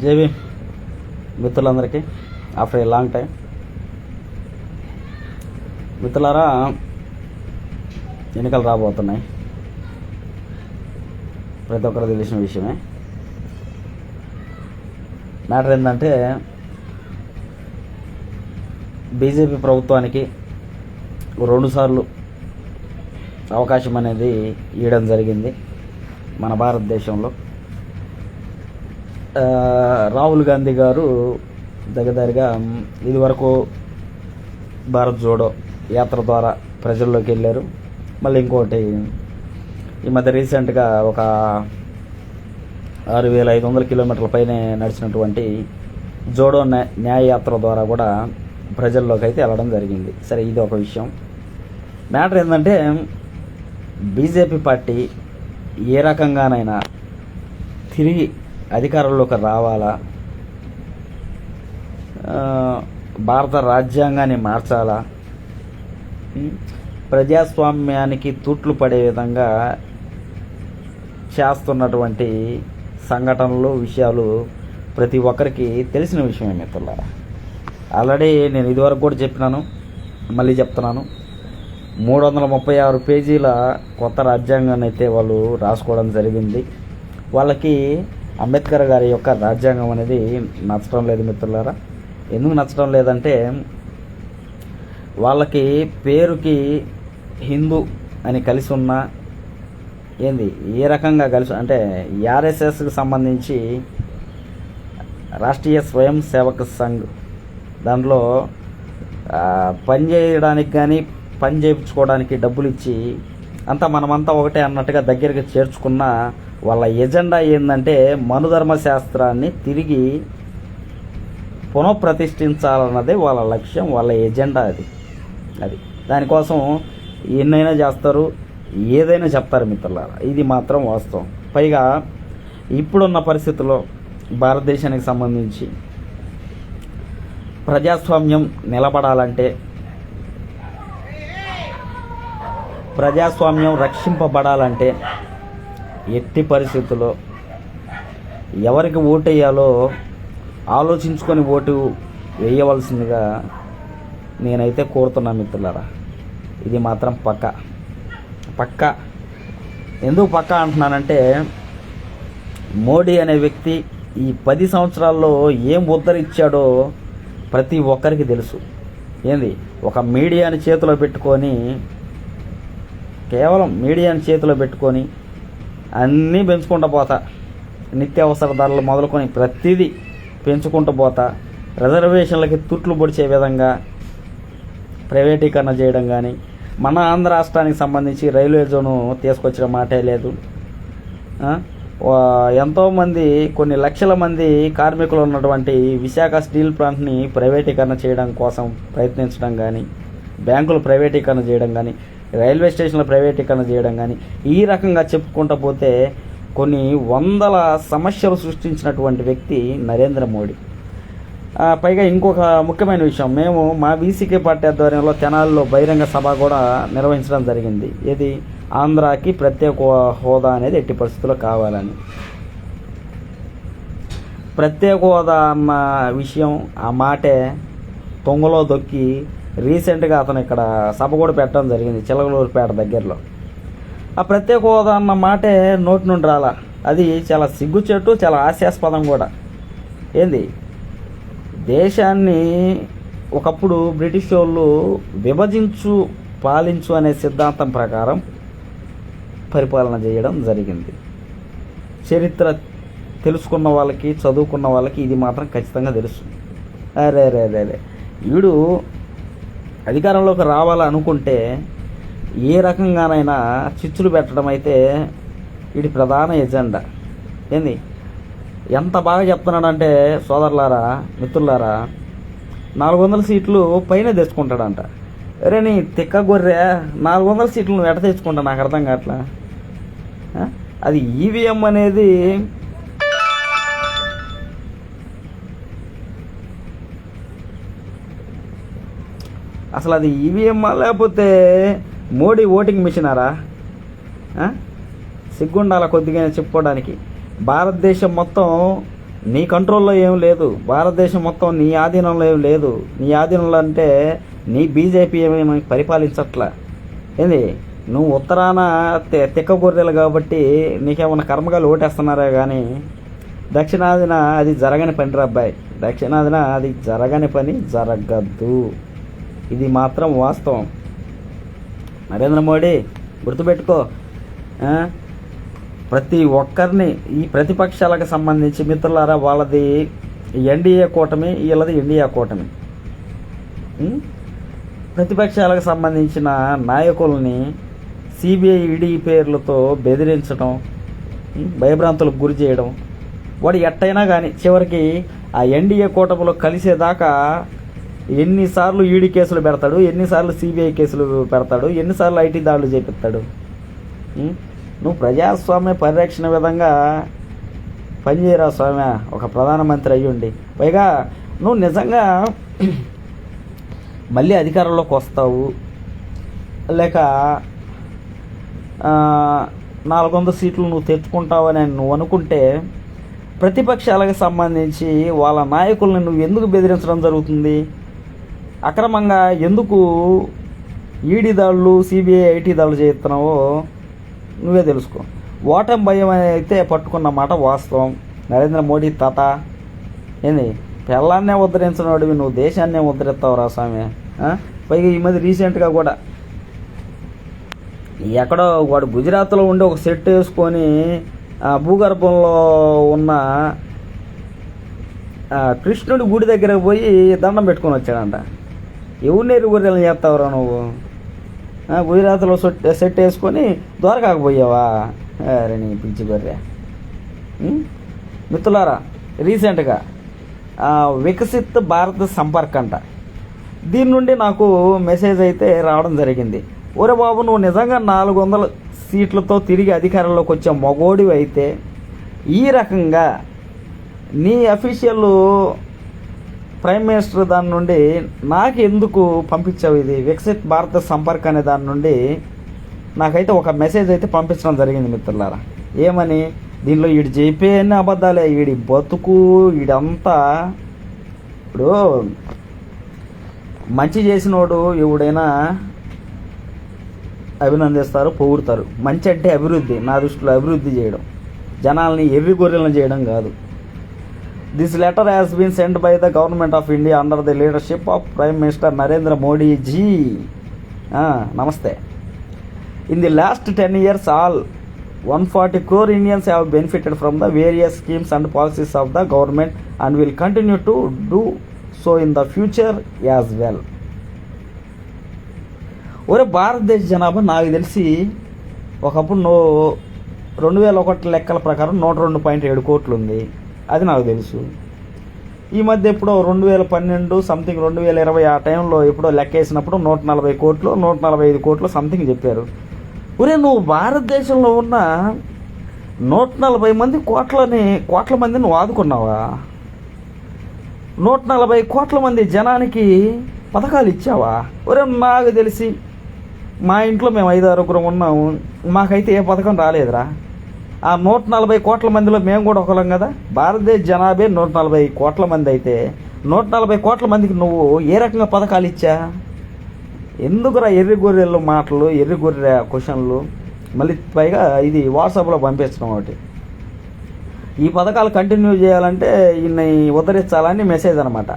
JB మిత్రులందరికీ after a long time. మిత్రులారా ఎన్నికలు రాబోతున్నాయి. ప్రతి ఒక్కరు తెలిసిన విషయమే. మ్యాటర్ ఏంటంటే బీజేపీ ప్రభుత్వానికి రెండుసార్లు అవకాశం అనేది ఇవ్వడం జరిగింది మన భారతదేశంలో. రాహుల్ గాంధీ గారు దగ్గరగా ఇదివరకు భారత్ జోడో యాత్ర ద్వారా ప్రజల్లోకి వెళ్ళారు. మళ్ళీ ఇంకోటి ఈ మధ్య రీసెంట్గా ఒక ఆరు వేల ఐదు వందల కిలోమీటర్ల పైనే నడిచినటువంటి జోడో న్యాయయాత్ర న్యాయ ద్వారా కూడా ప్రజల్లోకి అయితే వెళ్ళడం జరిగింది. సరే ఇది ఒక విషయం. మ్యాటర్ ఏంటంటే బీజేపీ పార్టీ ఏ రకంగానైనా తిరిగి అధికారంలోకి రావాలా? భారత రాజ్యాంగాన్ని మార్చాలా? ప్రజాస్వామ్యానికి తూట్లు పడే విధంగా చేస్తున్నటువంటి సంఘటనలు విషయాలు ప్రతి ఒక్కరికి తెలిసిన విషయమే మిత్రులారా. ఆల్రెడీ నేను ఇదివరకు కూడా చెప్పినాను మళ్ళీ చెప్తున్నాను. మూడు వందల ముప్పై ఆరు పేజీల కొత్త రాజ్యాంగాన్ని అయితే వాళ్ళు రాసుకోవడం జరిగింది. వాళ్ళకి అంబేద్కర్ గారి యొక్క రాజ్యాంగం అనేది నచ్చడం లేదు మిత్రులారా. ఎందుకు నచ్చడం లేదంటే వాళ్ళకి పేరుకి హిందూ అని కలిసి ఉన్న ఏంది ఏ రకంగా కలిసి అంటే ఆర్ఎస్ఎస్కి సంబంధించి రాష్ట్రీయ స్వయం సేవక సంఘ్ దాంట్లో పనిచేయడానికి పని చేయడానికి కానీ పని చేయించుకోవడానికి డబ్బులు ఇచ్చి అంతా మనమంతా ఒకటే అన్నట్టుగా దగ్గరికి చేర్చుకున్న వాళ్ళ ఎజెండా ఏంటంటే మనుధర్మ శాస్త్రాన్ని తిరిగి పునఃప్రతిష్ఠించాలన్నదే వాళ్ళ లక్ష్యం వాళ్ళ ఎజెండా అది. అది. దానికోసం ఎన్నైనా చేస్తారు ఏదైనా చెప్తారు మిత్రులారా. ఇది మాత్రం వాస్తవం. పైగా ఇప్పుడున్న పరిస్థితుల్లో భారతదేశానికి సంబంధించి ప్రజాస్వామ్యం నిలబడాలంటే ప్రజాస్వామ్యం రక్షింపబడాలంటే ఎట్టి పరిస్థితుల్లో ఎవరికి ఓటేయాలో ఆలోచించుకొని ఓటు వేయవలసిందిగా నేనైతే కోరుతున్నా మిత్రులారా. ఇది మాత్రం పక్క. పక్క. ఎందుకు పక్క అంటున్నానంటే మోడీ అనే వ్యక్తి ఈ పది సంవత్సరాల్లో ఏం ఉద్ధరించాడో ప్రతి ఒక్కరికి తెలుసు. ఏంది? ఒక మీడియాని చేతిలో పెట్టుకొని కేవలం మీడియాని చేతిలో పెట్టుకొని అన్నీ పెంచుకుంటూ పోతా. నిత్యావసర ధరలు మొదలుకొని ప్రతిదీ పెంచుకుంటూ పోతా. రిజర్వేషన్లకి తుట్లు పొడిచే విధంగా ప్రైవేటీకరణ చేయడం కానీ మన ఆంధ్ర రాష్ట్రానికి సంబంధించి రైల్వే జోను తీసుకొచ్చిన మాటే లేదు. ఎంతోమంది కొన్ని లక్షల మంది కార్మికులు ఉన్నటువంటి విశాఖ స్టీల్ ప్లాంట్ని ప్రైవేటీకరణ చేయడం కోసం ప్రయత్నించడం కానీ బ్యాంకులు ప్రైవేటీకరణ చేయడం కానీ రైల్వే స్టేషన్ల ప్రైవేటీకరణ చేయడం కానీ ఈ రకంగా చెప్పుకుంటూ పోతే కొన్ని వందల సమస్యలు సృష్టించినటువంటి వ్యక్తి నరేంద్ర మోడీ. పైగా ఇంకొక ముఖ్యమైన విషయం మేము మా బీసీకే పార్టీ ఆధ్వర్యంలో తెనాలిలో బహిరంగ సభ కూడా నిర్వహించడం జరిగింది. ఇది ఆంధ్రాకి ప్రత్యేక హోదా అనేది ఎట్టి పరిస్థితుల్లో కావాలని. ప్రత్యేక హోదా అన్న విషయం ఆ మాటే తొంగలో దొక్కి రీసెంట్గా అతను ఇక్కడ సభ కూడా పెట్టడం జరిగింది చిలకలూరుపేట దగ్గరలో. ఆ ప్రత్యేక హోదా అన్న మాటే నోటి నుండి రాలా. అది చాలా సిగ్గుచెట్టు చాలా హాస్యాస్పదం కూడా. ఏంది? దేశాన్ని ఒకప్పుడు బ్రిటిష్ వాళ్ళు విభజించు పాలించు అనే సిద్ధాంతం ప్రకారం పరిపాలన చేయడం జరిగింది. చరిత్ర తెలుసుకున్న వాళ్ళకి చదువుకున్న వాళ్ళకి ఇది మాత్రం ఖచ్చితంగా తెలుసు. అరే అరే అరే అరే. వీడు అధికారంలోకి రావాలనుకుంటే ఏ రకంగానైనా చిచ్చులు పెట్టడం అయితే ఇది ప్రధాన ఎజెండా. ఏంది? ఎంత బాగా చెప్తున్నాడంటే సోదరులారా మిత్రులారా నాలుగు వందల సీట్లు పైన తెచ్చుకుంటాడంట. అరే నీ తిక్క గొర్రె నాలుగు వందల సీట్లు నువ్వు ఎట తెచ్చుకుంటా నాకు అర్థం కావట్లా? అది ఈవీఎం అనేది అసలు అది ఈవీఎమ్మా లేకపోతే మోడీ ఓటింగ్ మిషనారా? సిగ్గుండాల కొద్దిగా చెప్పుకోవడానికి. భారతదేశం మొత్తం నీ కంట్రోల్లో ఏం లేదు. భారతదేశం మొత్తం నీ ఆధీనంలో ఏం లేదు. నీ ఆధీనంలో అంటే నీ బీజేపీ ఏమేమి పరిపాలించట్లా? ఏంది? నువ్వు ఉత్తరాన తె- తిక్క గొర్రెలు కాబట్టి నీకేమన్నా కర్మగాలు ఓటేస్తున్నారా కానీ దక్షిణాదిన అది జరగని పని రాబ్బాయి దక్షిణాదిన అది జరగని పని జరగద్దు. ఇది మాత్రం వాస్తవం. నరేంద్ర మోడీ గుర్తుపెట్టుకో ప్రతి ఒక్కరిని ఈ ప్రతిపక్షాలకు సంబంధించి మిత్రులారా వాళ్ళది ఎన్డీఏ కూటమి వీళ్ళది ఇండియా కూటమి. ప్రతిపక్షాలకు సంబంధించిన నాయకుల్ని సిబిఐ ఈడీ పేర్లతో బెదిరించడం భయభ్రాంతులకు గురి చేయడం వాడు ఎట్టయినా కానీ చివరికి ఆ ఎన్డీఏ కూటమిలో కలిసేదాకా ఎన్నిసార్లు ఈడీ కేసులు పెడతాడు ఎన్నిసార్లు సిబిఐ కేసులు పెడతాడు ఎన్నిసార్లు ఐటీ దాడులు చేపిస్తాడు? నువ్వు ప్రజాస్వామ్య పరిరక్షణ విధంగా పనిచేయరా స్వామి? ఒక ప్రధానమంత్రి అయ్యుండి పైగా నువ్వు నిజంగా మళ్ళీ అధికారంలోకి వస్తావు. లేక నాలుగు వందల సీట్లు నువ్వు తెచ్చుకుంటావని నువ్వు అనుకుంటే ప్రతిపక్షాలకు సంబంధించి వాళ్ళ నాయకుల్ని నువ్వు ఎందుకు బెదిరించడం జరుగుతుంది? అక్రమంగా ఎందుకు ఈడీ దాడులు సిబిఐ ఐటీ దాడులు చేస్తున్నావో నువ్వే తెలుసుకో. ఓటమి భయం అయితే పట్టుకున్న మాట వాస్తవం. నరేంద్ర మోడీ తాత. ఏంది? పిల్లాన్నే ఉద్ధరించినవాడివి నువ్వు దేశాన్నే ఉద్ధరిస్తావు రా స్వామి పైగా ఈ మధ్య రీసెంట్గా కూడా ఎక్కడో వాడు గుజరాత్లో ఉండి ఒక సెట్ వేసుకొని ఆ భూగర్భంలో ఉన్న కృష్ణుడి గుడి దగ్గరకు పోయి దండం పెట్టుకొని వచ్చాడంట. ఎవరిని ఎరుగుర్రెలు చేస్తావురా నువ్వు? గుజరాత్లో సొట్ సెట్ వేసుకొని ద్వారకాకపోయావా అరే నీ పిచ్చి గొర్రె. మిత్రులారా రీసెంట్గా వికసిత్ భారత్ సంపర్క్ అంట. దీని నుండి నాకు మెసేజ్ అయితే రావడం జరిగింది. ఒరే బాబు నువ్వు నిజంగా నాలుగు వందల సీట్లతో తిరిగి అధికారంలోకి వచ్చే మగోడివి అయితే ఈ రకంగా నీ అఫీషియల్ ప్రైమ్ మినిస్టర్ దాని నుండి నాకు ఎందుకు పంపించావు ఇది? వికసిత్ భారత సంపర్క్ అనే దాని నుండి నాకైతే ఒక మెసేజ్ అయితే పంపించడం జరిగింది మిత్రులారా. ఏమని? దీనిలో వీడు చెప్పే అన్ని అబద్ధాలే. వీడి బతుకు వీడంతా ఇప్పుడు మంచి చేసినోడు ఎవడైనా అభినందిస్తారు పొగుడతారు. మంచి అంటే అభివృద్ధి నా దృష్టిలో అభివృద్ధి చేయడం. జనాల్ని ఎర్రి గొర్రెలను చేయడం కాదు. This letter has been send by the government of India under the leadership of prime minister Narendra Modi ji namaste in the last ten years all one forty crore Indians have benefited from the various schemes and policies of the government and will continue to do so in the future as well ఒరే భారతదేశ జనాభా నాకు తెలిసి ఒకప్పుడు no రెండు వేల ఒకటి లెక్కల ప్రకారం నూట రెండు పాయింట్ ఏడు కోట్లు ఉంది. అది నాకు తెలుసు. ఈ మధ్య ఎప్పుడో రెండు వేల పన్నెండు సంథింగ్ రెండు వేల ఇరవై ఆ టైంలో ఎప్పుడో లెక్క వేసినప్పుడు నూట నలభై కోట్లు నూట నలభై ఐదు కోట్లు సంథింగ్ చెప్పారు. ఒరే నువ్వు భారతదేశంలో ఉన్న నూట నలభై మంది కోట్లని కోట్ల మందిని నువ్వు ఆదుకున్నావా? నూట నలభై కోట్ల మంది జనానికి పథకాలు ఇచ్చావా? ఒరే నాకు తెలిసి మా ఇంట్లో మేము ఐదు ఆరుగురం ఉన్నాము. మాకైతే ఏ పథకం రాలేదురా. ఆ నూట నలభై కోట్ల మందిలో మేము కూడా ఒకలం కదా? భారతదేశ జనాభే నూట నలభై కోట్ల మంది అయితే నూట నలభై కోట్ల మందికి నువ్వు ఏ రకంగా పథకాలు ఇచ్చా? ఎందుకురా ఎర్రి గొర్రెలు మాటలు ఎర్రి గొర్రె క్వశ్చన్లు? మళ్ళీ పైగా ఇది వాట్సాప్లో పంపించడం ఒకటి. ఈ పథకాలు కంటిన్యూ చేయాలంటే ఈయన్ని ఉద్ధరించాలని మెసేజ్ అనమాట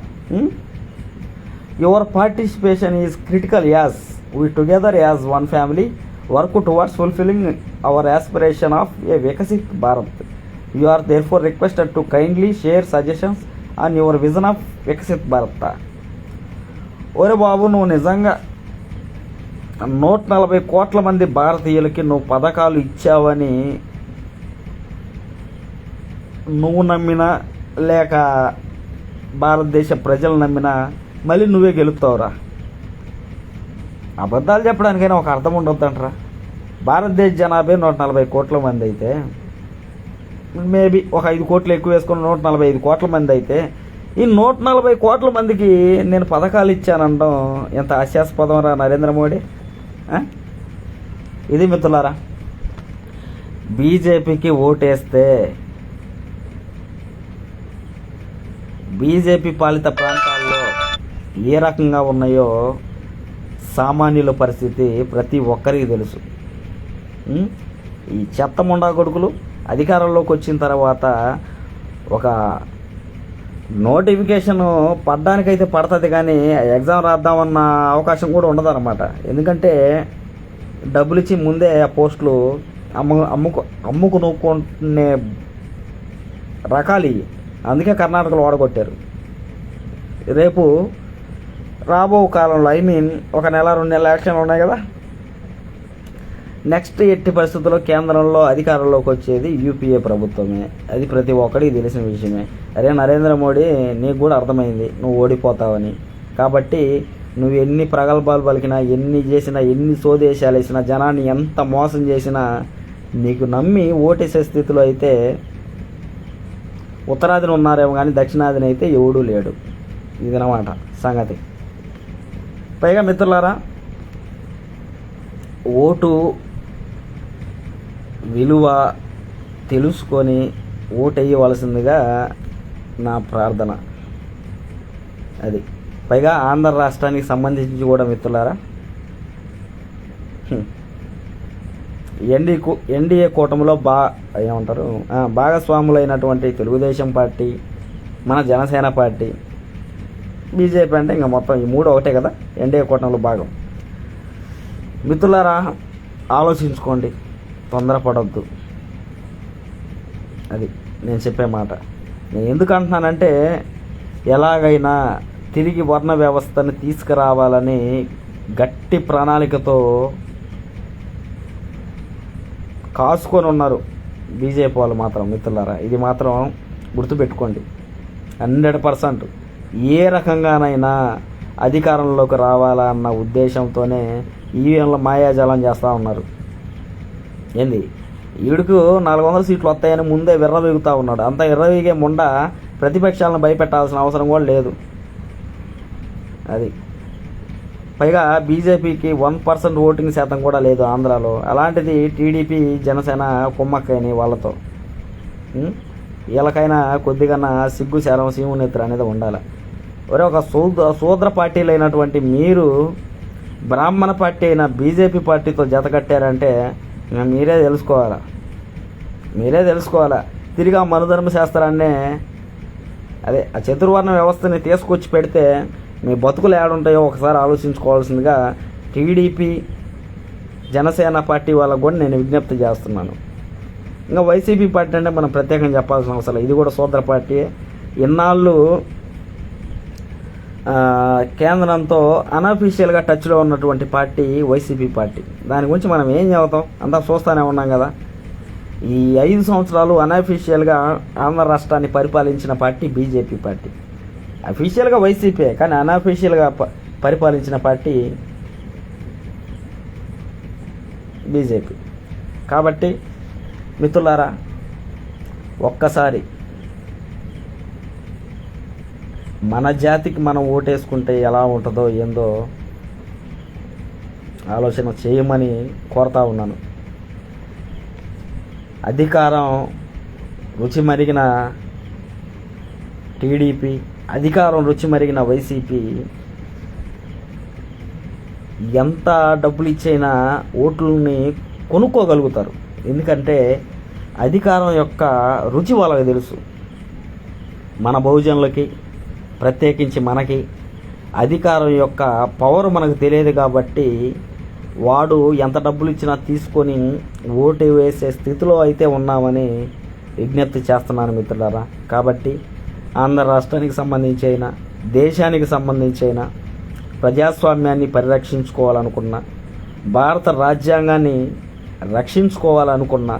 your participation is critical as we together as one family work towards fulfilling our aspiration of a Viksit Bharat you are therefore requested to kindly share suggestions and your vision of Viksit Bharat ఒరే బాబు నువ్వు నిజంగా నూట నలభై కోట్ల మంది భారతీయులకి నువ్వు పథకాలు ఇచ్చావని నువ్వు నమ్మినా లేక భారతదేశ ప్రజలు నమ్మినా మళ్ళీ నువ్వే గెలుపుతావురా అబద్ధాలు చెప్పడానికైనా ఒక అర్థం ఉండొద్దంటరా. భారతదేశ జనాభా నూట నలభై కోట్ల మంది అయితే మేబీ ఒక ఐదు కోట్లు ఎక్కువ వేసుకుని నూట నలభై ఐదు కోట్ల మంది అయితే ఈ నూట నలభై కోట్ల మందికి నేను పథకాలు ఇచ్చానడం ఎంత హాస్యాస్పదం రా నరేంద్ర మోడీ? ఇది మిత్రులారా బీజేపీకి ఓటేస్తే బీజేపీ పాలిత ప్రాంతాల్లో ఏ రకంగా ఉన్నాయో సామాన్యుల పరిస్థితి ప్రతి ఒక్కరికి తెలుసు. ఈ చెత్త ముండా కొడుకులు అధికారంలోకి వచ్చిన తర్వాత ఒక నోటిఫికేషన్ పడ్డానికైతే పడుతుంది కానీ ఎగ్జామ్ రాద్దామన్న అవకాశం కూడా ఉండదన్నమాట. ఎందుకంటే డబ్బులు ఇచ్చి ముందే ఆ పోస్టులు అమ్ము అమ్ముకు అమ్ముకు నూక్కునే రకాలు ఇవి. అందుకే కర్ణాటకలో ఓడగొట్టారు రేపు రాబో కాలంలో ఐ మీన్ ఒక నెల రెండు నెలల ఎలక్షన్లు ఉన్నాయి కదా? నెక్స్ట్ ఎట్టి పరిస్థితుల్లో కేంద్రంలో అధికారంలోకి వచ్చేది యూపీఏ ప్రభుత్వమే. అది ప్రతి ఒక్కడికి తెలిసిన విషయమే. అరే నరేంద్ర మోడీ నీకు కూడా అర్థమైంది నువ్వు ఓడిపోతావని. కాబట్టి నువ్వు ఎన్ని ప్రగల్భాలు పలికినా ఎన్ని చేసినా ఎన్ని సోదేశాలు వేసినా జనాన్ని ఎంత మోసం చేసినా నీకు నమ్మి ఓటేసే స్థితిలో అయితే ఉత్తరాదిన ఉన్నారేమో కానీ దక్షిణాదిని అయితే ఎవడూ లేడు. ఇదనమాట సంగతి. పైగా మిత్రులారా ఓటు విలువ తెలుసుకొని ఓటు వేయవలసిందిగా నా ప్రార్థన. అది. పైగా ఆంధ్ర రాష్ట్రానికి సంబంధించి కూడా మిత్రులారా ఎన్డీ కూ- ఎన్డీఏ కూటమిలో బా ఏమంటారు? భాగస్వాములైనటువంటి తెలుగుదేశం పార్టీ మన జనసేన పార్టీ బీజేపీ అంటే ఇంకా మొత్తం ఈ మూడు ఒకటే కదా? ఎన్డీఏ కూటమిలో భాగం. మిత్రులారా ఆలోచించుకోండి. తొందరపడద్దు. అది నేను చెప్పే మాట. నేను ఎందుకు అంటున్నానంటే ఎలాగైనా తిరిగి వర్ణ వ్యవస్థని తీసుకురావాలని గట్టి ప్రణాళికతో కాసుకొని ఉన్నారు బీజేపీ వాళ్ళు మాత్రం మిత్రులారా. ఇది మాత్రం గుర్తుపెట్టుకోండి. Hundred percent. ఏ రకంగానైనా అధికారంలోకి రావాలా అన్న ఉద్దేశంతోనే ఈవీఎంల మాయాజాలం చేస్తూ ఉన్నారు. ఏంది? ఈడుకు నాలుగు వందల సీట్లు వస్తాయని ముందే విర్రవీగుతూ ఉన్నాడు. అంత విర్రవీగే ముండ ప్రతిపక్షాలను భయపెట్టాల్సిన అవసరం కూడా లేదు. అది. పైగా బీజేపీకి వన్ పర్సెంట్ ఓటింగ్ శాతం కూడా లేదు ఆంధ్రాలో. అలాంటిది టీడీపీ జనసేన కుమ్మక్కని వాళ్ళతో. వీళ్ళకైనా కొద్దిగా సిగ్గు శరం నేత్ర అనేది ఉండాలి. ఒరే ఒక శూద్ర శూద్ర పార్టీలు అయినటువంటి మీరు బ్రాహ్మణ పార్టీ అయిన బీజేపీ పార్టీతో జత కట్టారంటే మీరే తెలుసుకోవాలా? మీరే తెలుసుకోవాలా? తిరిగి ఆ మనుధర్మ శాస్త్రాన్నే అదే ఆ చతుర్వర్ణ వ్యవస్థని తీసుకొచ్చి పెడితే మీ బతుకులు ఏడుంటాయో ఒకసారి ఆలోచించుకోవాల్సిందిగా టీడీపీ జనసేన పార్టీ వాళ్ళకు కూడా నేను విజ్ఞప్తి చేస్తున్నాను. ఇంకా వైసీపీ పార్టీ అంటే మనం ప్రత్యేకంగా చెప్పాల్సిన అవసరం ఇది కూడా సోదర పార్టీ. ఇన్నాళ్ళు కేంద్రంతో అనఫీషియల్గా టచ్లో ఉన్నటువంటి పార్టీ వైసీపీ పార్టీ. దాని గురించి మనం ఏం చెబుతాం అంతా చూస్తూనే ఉన్నాం కదా. ఈ ఐదు సంవత్సరాలు అనఫీషియల్గా ఆంధ్ర రాష్ట్రాన్ని పరిపాలించిన పార్టీ బీజేపీ పార్టీ. అఫీషియల్గా వైసీపీ కానీ అనఫీషియల్గా పరిపాలించిన పార్టీ బీజేపీ. కాబట్టి మిత్రులారా ఒక్కసారి మన జాతికి మనం ఓటేసుకుంటే ఎలా ఉంటుందో ఏందో ఆలోచన చేయమని కోరుతా ఉన్నాను. అధికారం రుచి మరిగిన టీడీపీ అధికారం రుచి మరిగిన వైసీపీ ఎంత డబ్బులు ఇచ్చైనా ఓట్లని కొనుక్కోగలుగుతారు. ఎందుకంటే అధికారం యొక్క రుచి వాళ్ళకి తెలుసు. మన బహుజనులకి ప్రత్యేకించి మనకి అధికారం యొక్క పవర్ మనకు తెలియదు కాబట్టి వాడు ఎంత డబ్బులు ఇచ్చినా తీసుకొని ఓటు వేసే స్థితిలో అయితే ఉన్నామని విజ్ఞప్తి చేస్తున్నాను మిత్రులారా. కాబట్టి ఆంధ్ర రాష్ట్రానికి సంబంధించి అయినా దేశానికి సంబంధించి అయినా ప్రజాస్వామ్యాన్ని పరిరక్షించుకోవాలనుకున్న భారత రాజ్యాంగాన్ని రక్షించుకోవాలనుకున్న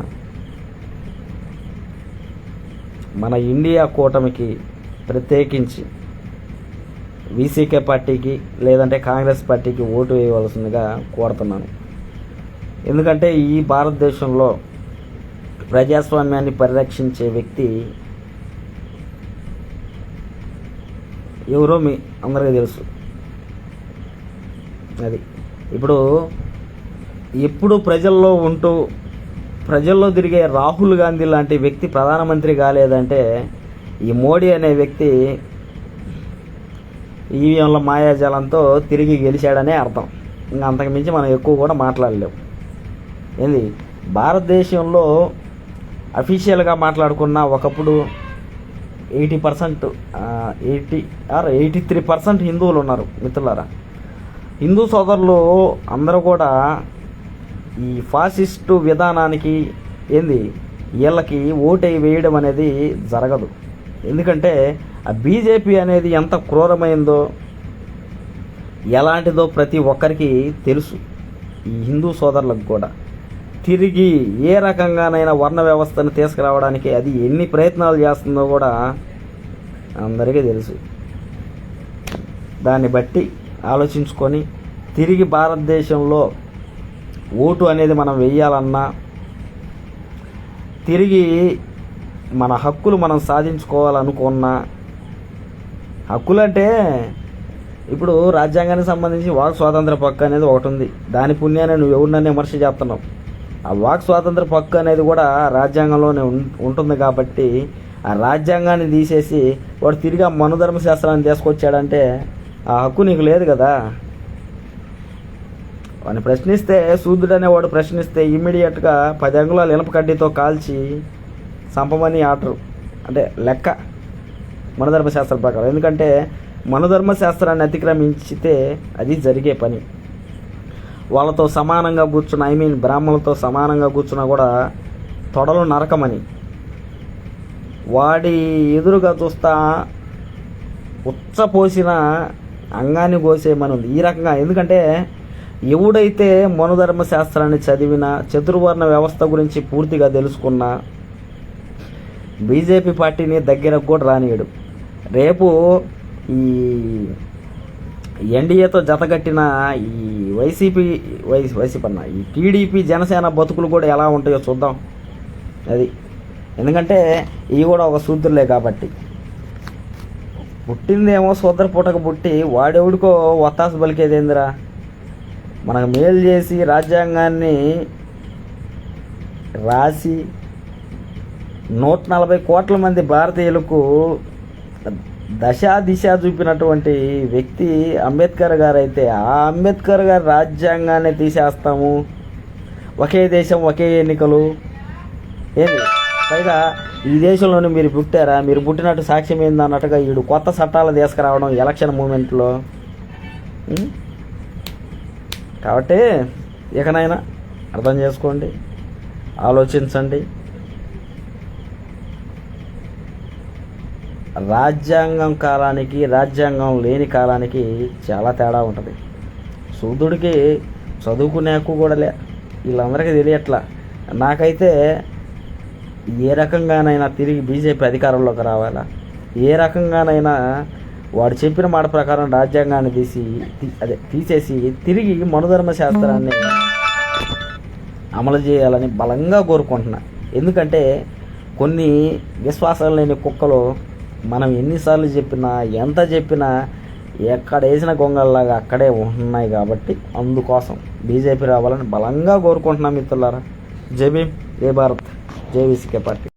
మన ఇండియా కూటమికి ప్రత్యేకించి వీసీకే పార్టీకి లేదంటే కాంగ్రెస్ పార్టీకి ఓటు వేయవలసిందిగా కోరుతున్నాను. ఎందుకంటే ఈ భారతదేశంలో ప్రజాస్వామ్యాన్ని పరిరక్షించే వ్యక్తి ఎవరో మీ అందరికీ తెలుసు. అది ఇప్పుడు ఎప్పుడు ప్రజల్లో ఉంటూ ప్రజల్లో తిరిగే రాహుల్ గాంధీ లాంటి వ్యక్తి ప్రధానమంత్రి కాలేదంటే ఈ మోడీ అనే వ్యక్తి ఈవీఎంల మాయాజాలంతో తిరిగి గెలిచాడనే అర్థం. ఇంకా అంతకుమించి మనం ఎక్కువ కూడా మాట్లాడలేము ఏంది? భారతదేశంలో అఫీషియల్గా మాట్లాడుకున్న ఒకప్పుడు eighty percent eighty or eighty three percent హిందువులు ఉన్నారు మిత్రులారా. హిందూ సోదరులు అందరూ కూడా ఈ ఫాసిస్టు విధానానికి ఏంది? వీళ్ళకి ఓటై వేయడం అనేది జరగదు. ఎందుకంటే ఆ బీజేపీ అనేది ఎంత క్రూరమైందో ఎలాంటిదో ప్రతి ఒక్కరికి తెలుసు. ఈ హిందూ సోదరులకు కూడా. తిరిగి ఏ రకంగానైనా వర్ణ వ్యవస్థను తీసుకురావడానికి అది ఎన్ని ప్రయత్నాలు చేస్తుందో కూడా అందరికీ తెలుసు. దాన్ని బట్టి ఆలోచించుకొని తిరిగి భారతదేశంలో ఓటు అనేది మనం వెయ్యాలన్నా తిరిగి మన హక్కులు మనం సాధించుకోవాలనుకున్నా హక్కులు అంటే ఇప్పుడు రాజ్యాంగానికి సంబంధించి వాక్ స్వాతంత్ర పక్కు అనేది ఒకటి ఉంది. దాని పుణ్యాన్ని నువ్వు ఎవరినన్నా విమర్శ చేస్తున్నావు? ఆ వాక్ స్వాతంత్ర పక్కు అనేది కూడా రాజ్యాంగంలోనే ఉం- ఉంటుంది కాబట్టి ఆ రాజ్యాంగాన్ని తీసేసి వాడు తిరిగి ఆ మనుధర్మ శాస్త్రాన్ని తీసుకొచ్చాడంటే ఆ హక్కు నీకు లేదు కదా. వాడిని ప్రశ్నిస్తే శూద్రుడు అనేవాడు ప్రశ్నిస్తే ఇమ్మీడియట్గా పది అంగుళాలు ఇనప కడ్డీతో కాల్చి చంపమని ఆర్డర్ అంటే లెక్క. మనధర్మ శాస్త్రం ప్రకారం. ఎందుకంటే మనధర్మ శాస్త్రాన్ని అతిక్రమించితే అది జరిగే పని. వాళ్ళతో సమానంగా కూర్చున్న ఐ మీన్ బ్రాహ్మణులతో సమానంగా కూర్చున్నా కూడా తొడలు నరకమని. వాడి ఎదురుగా చూస్తా ఉచ్చపోసిన అంగాన్ని కోసేయమని ఉంది. ఈ రకంగా ఎందుకంటే ఎవడైతే మనుధర్మ శాస్త్రాన్ని చదివిన చతుర్వర్ణ వ్యవస్థ గురించి పూర్తిగా తెలుసుకున్న బీజేపీ పార్టీని దగ్గరకు కూడా రానియడు. రేపు ఈ ఎన్డీఏతో జతగట్టిన ఈ వైసీపీ వై వైసీపీ అన్న ఈ టీడీపీ జనసేన బతుకులు కూడా ఎలా ఉంటాయో చూద్దాం. అది ఎందుకంటే ఇవి కూడా ఒక సూత్రులే కాబట్టి. పుట్టిందేమో సూద్ర పుట్టక పుట్టి వాడెవడికో వత్తాసు పలికేదేందిరా మనకు మేలు చేసి రాజ్యాంగాన్ని రాసి నూట నలభై కోట్ల మంది భారతీయులకు దశ దిశ చూపినటువంటి వ్యక్తి అంబేద్కర్ గారు అయితే ఆ అంబేద్కర్ గారి రాజ్యాంగాన్ని తీసేస్తాము. ఒకే దేశం ఒకే ఎన్నికలు. ఏంది? పైగా ఈ దేశంలోనే మీరు పుట్టారా? మీరు పుట్టినట్టు సాక్ష్యం ఏంది అన్నట్టుగా వీడు కొత్త చట్టాలు తీసుకురావడం ఎలక్షన్ మూమెంట్లో. కాబట్టి ఇకనైనా అర్థం చేసుకోండి ఆలోచించండి. రాజ్యాంగం కాలానికి రాజ్యాంగం లేని కాలానికి చాలా తేడా ఉంటుంది. సూర్యుడికి చదువుకునేకు కూడా లే వీళ్ళందరికీ తెలియట్లా. నాకైతే ఏ రకంగానైనా తిరిగి బీజేపీ అధికారంలోకి రావాలా? ఏ రకంగానైనా వాడు చెప్పిన మాట ప్రకారం రాజ్యాంగాన్ని తీసి తీ- అదే తీసేసి తిరిగి మనుధర్మ శాస్త్రాన్ని అమలు చేయాలని బలంగా కోరుకుంటున్నా. ఎందుకంటే కొన్ని విశ్వాసాలు లేని కుక్కలు మనం ఎన్నిసార్లు చెప్పినా ఎంత చెప్పినా ఎక్కడ వేసిన గొంగల్లాగా అక్కడే ఉంటున్నాయి కాబట్టి అందుకోసం బీజేపీ రావాలని బలంగా కోరుకుంటున్నాం మిత్రులారా. జై భీమ్ జై భారత్ జై విసికే పార్టీ.